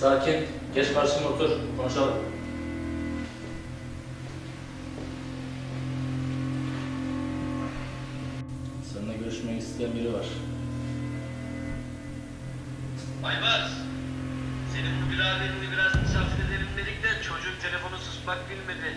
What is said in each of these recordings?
sakin. Geç karşıma otur, konuşalım. Seninle görüşmek isteyen biri var. Aybars, senin bu biraderini biraz misafir edelim dedik de çocuk telefonu susmak bilmedi.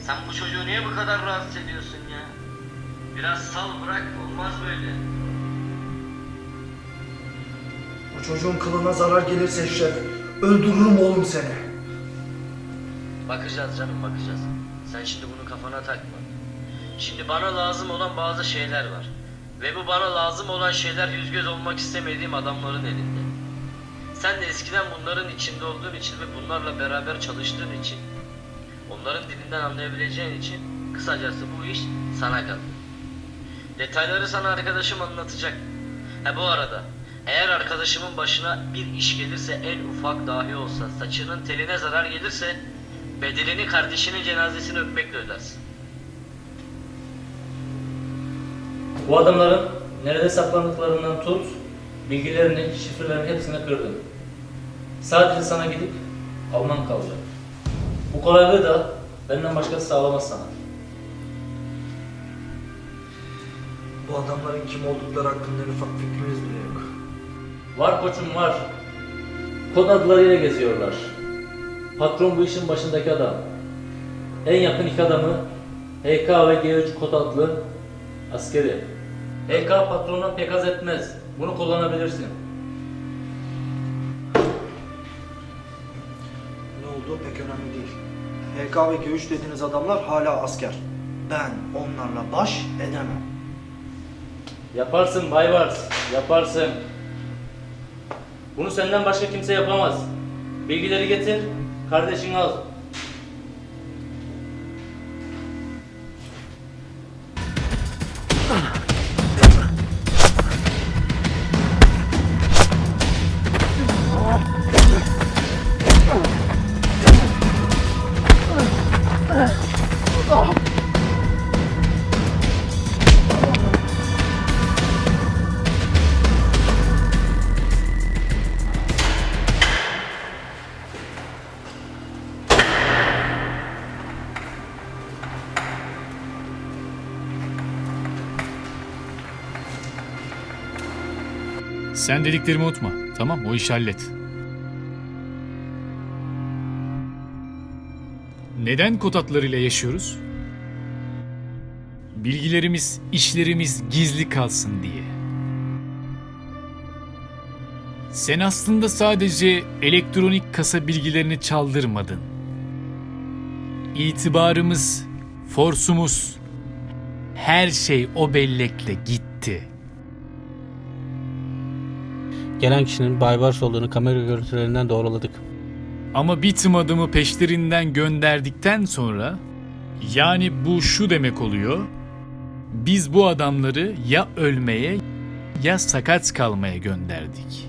Sen bu çocuğu niye bu kadar rahatsız ediyorsun ya? Biraz sal bırak, olmaz böyle. Çocuğun kılına zarar gelirse şef, öldürürüm oğlum seni. Bakacağız canım bakacağız. Sen şimdi bunu kafana takma. Şimdi bana lazım olan bazı şeyler var. Ve bu bana lazım olan şeyler yüz göz olmak istemediğim adamların elinde. Sen de eskiden bunların içinde olduğun için ve bunlarla beraber çalıştığın için, onların dilinden anlayabileceğin için kısacası bu iş sana kaldı. Detayları sana arkadaşım anlatacak. Ha bu arada eğer arkadaşımın başına bir iş gelirse en ufak dahi olsa saçının teline zarar gelirse bedelini kardeşinin cenazesini öpmekle ödersin. Bu adamların nerede saklandıklarından tut, bilgilerini, şifrelerini hepsini kırdım. Sadece sana gidip alman kalacak. Bu kolaylığı da benden başkası sağlamaz sana. Bu adamların kim oldukları hakkında en ufak fikrimiz bile yok. Var koçum var. Kod adlarıyla geziyorlar. Patron bu işin başındaki adam. En yakın iki adamı HK ve G3 kod adlı askeri. HK patrondan pek haz etmez. Bunu kullanabilirsin. Ne olduğu pek önemli değil. HK ve G3 dediğiniz adamlar hala asker. Ben onlarla baş edemem. Yaparsın Baybars, yaparsın. Bunu senden başka kimse yapamaz. Bilgileri getir, kardeşini al. Sen dediklerimi unutma. Tamam o işi hallet. Neden kod adlarıyla yaşıyoruz? Bilgilerimiz, işlerimiz gizli kalsın diye. Sen aslında sadece elektronik kasa bilgilerini çaldırmadın. İtibarımız, forsumuz, her şey o bellekle gitti. Gelen kişinin Baybars olduğunu kamera görüntülerinden doğruladık. Ama bir tım adımı peşlerinden gönderdikten sonra yani bu şu demek oluyor. Biz bu adamları ya ölmeye ya sakat kalmaya gönderdik.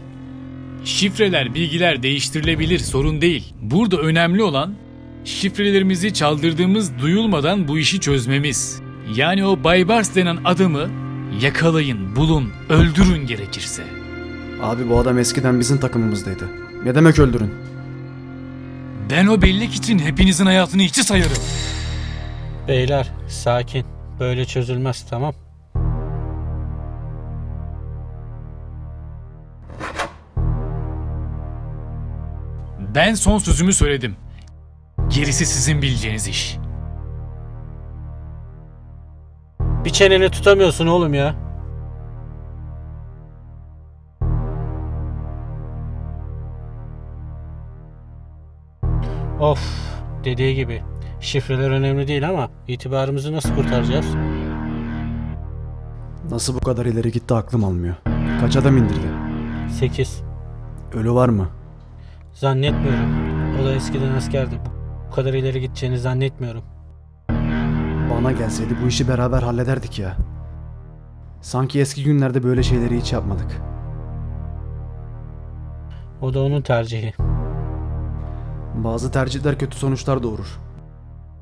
Şifreler, bilgiler değiştirilebilir sorun değil. Burada önemli olan şifrelerimizi çaldırdığımız duyulmadan bu işi çözmemiz. Yani o Baybars denen adamı yakalayın, bulun, öldürün gerekirse. Abi bu adam eskiden bizim takımımızdaydı. Ne demek öldürün? Ben o bellek için hepinizin hayatını hiçe sayarım. Beyler sakin. Böyle çözülmez tamam. Ben son sözümü söyledim. Gerisi sizin bileceğiniz iş. Bir çeneni tutamıyorsun oğlum ya. Of dediği gibi. Şifreler önemli değil ama itibarımızı nasıl kurtaracağız? Nasıl bu kadar ileri gitti aklım almıyor. Kaç adam indirdi? 8. Ölü var mı? Zannetmiyorum. O da eskiden askerdi. Bu kadar ileri gideceğini zannetmiyorum. Bana gelseydi bu işi beraber hallederdik ya. Sanki eski günlerde böyle şeyleri hiç yapmadık. O da onun tercihi. Bazı tercihler kötü sonuçlar doğurur.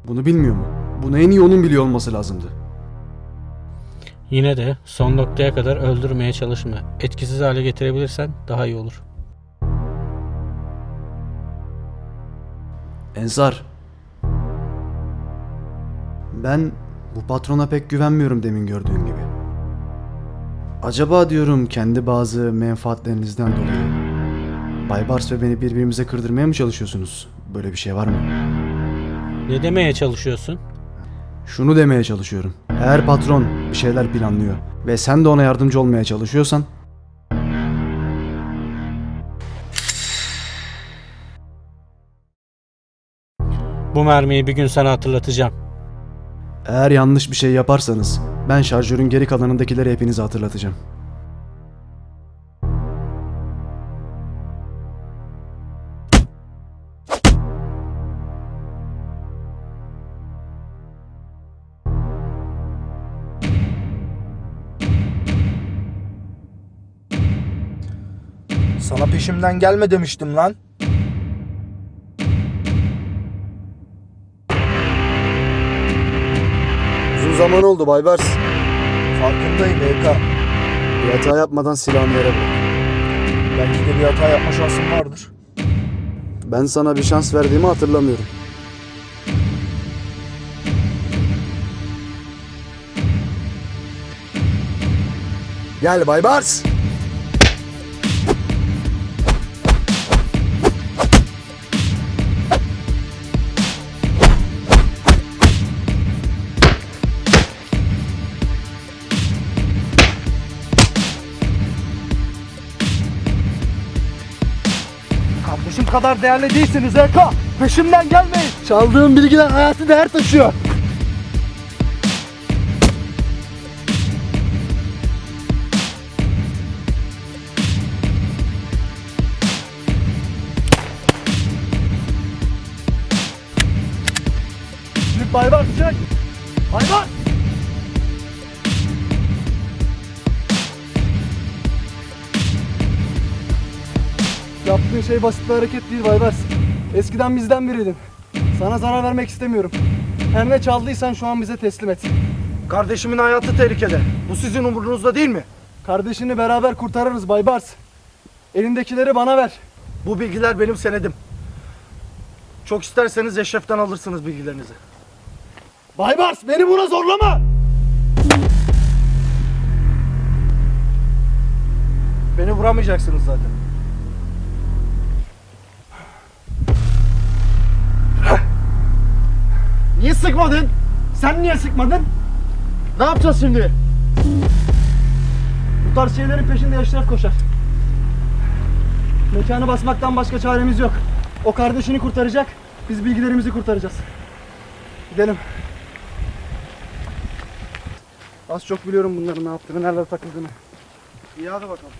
Bunu bilmiyor mu? Bunu en iyi onun biliyor olması lazımdı. Yine de son noktaya kadar öldürmeye çalışma. Etkisiz hale getirebilirsen daha iyi olur. Ensar. Ben bu patrona pek güvenmiyorum demin gördüğün gibi. Acaba diyorum kendi bazı menfaatlerinizden dolayı Bay Bars ve beni birbirimize kırdırmaya mı çalışıyorsunuz? Böyle bir şey var mı? Ne demeye çalışıyorsun? Şunu demeye çalışıyorum. Eğer patron bir şeyler planlıyor ve sen de ona yardımcı olmaya çalışıyorsan Bu mermiyi bir gün sana hatırlatacağım. eğer yanlış bir şey yaparsanız ben şarjörün geri kalanındakileri hepinize hatırlatacağım. Sana peşimden gelme demiştim lan. Uzun zaman oldu Baybars. Farkındayım EK. Bir hata yapmadan silahını yere bırak. Belki de bir hata yapma şansım vardır. Ben sana bir şans verdiğimi hatırlamıyorum. Gel Baybars. Kadar değerli değilsiniz EK. Peşimden gelmeyin. Çaldığım bilgiler hayatı değer taşıyor. Çık Baybars çık. Yaptığın şey basit bir hareket değil Baybars. Eskiden bizden biriydin. Sana zarar vermek istemiyorum. Her ne çaldıysan şu an bize teslim et. Kardeşimin hayatı tehlikede. Bu sizin umurunuzda değil mi? Kardeşini beraber kurtarırız Baybars. Elindekileri bana ver. Bu bilgiler benim senedim. Çok isterseniz Eşref'ten alırsınız bilgilerinizi. Baybars beni buna zorlama! Beni vuramayacaksınız zaten. Niye sıkmadın? Sen niye sıkmadın? Ne yapacağız şimdi? Bu tarz şeylerin peşinde Eşref koşar. Mekanı basmaktan başka çaremiz yok. O kardeşini kurtaracak, biz bilgilerimizi kurtaracağız. Gidelim. Az çok biliyorum bunların ne yaptığını, nerede takıldığını. İyi hadi bakalım.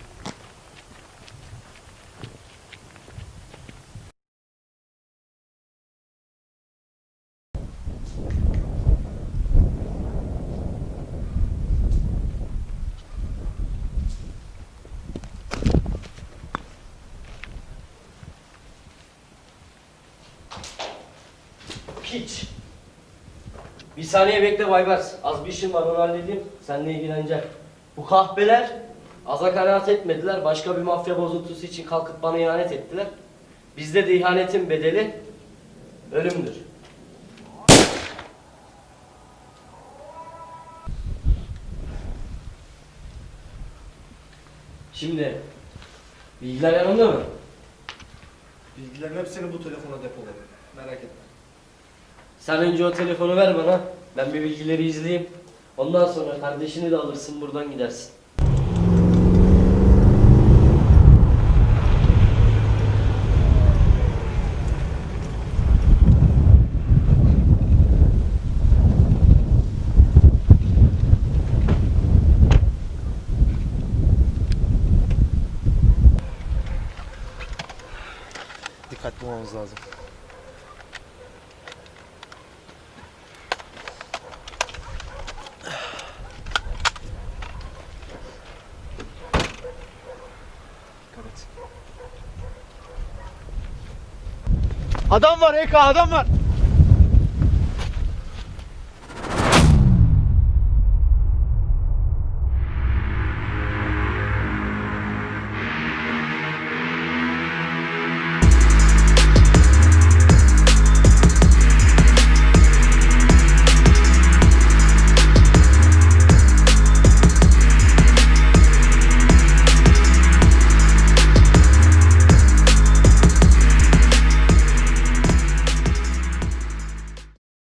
Hiç. Bir saniye bekle Baybars. Az bir işim var onu halledeyim. Seninle ilgileneceğim. Bu kahpeler aza kanaat etmediler. Başka bir mafya bozuntusu için kalkıp bana ihanet ettiler. Bizde de ihanetin bedeli ölümdür. Şimdi bilgiler yanında mı? Bilgilerin hepsini bu telefona depolayın. Merak etme. Sen önce o telefonu ver bana. Ben bir bilgileri izleyeyim. Ondan sonra kardeşini de alırsın buradan gidersin. Dikkatli olmamız lazım. Adam var Eka adam var.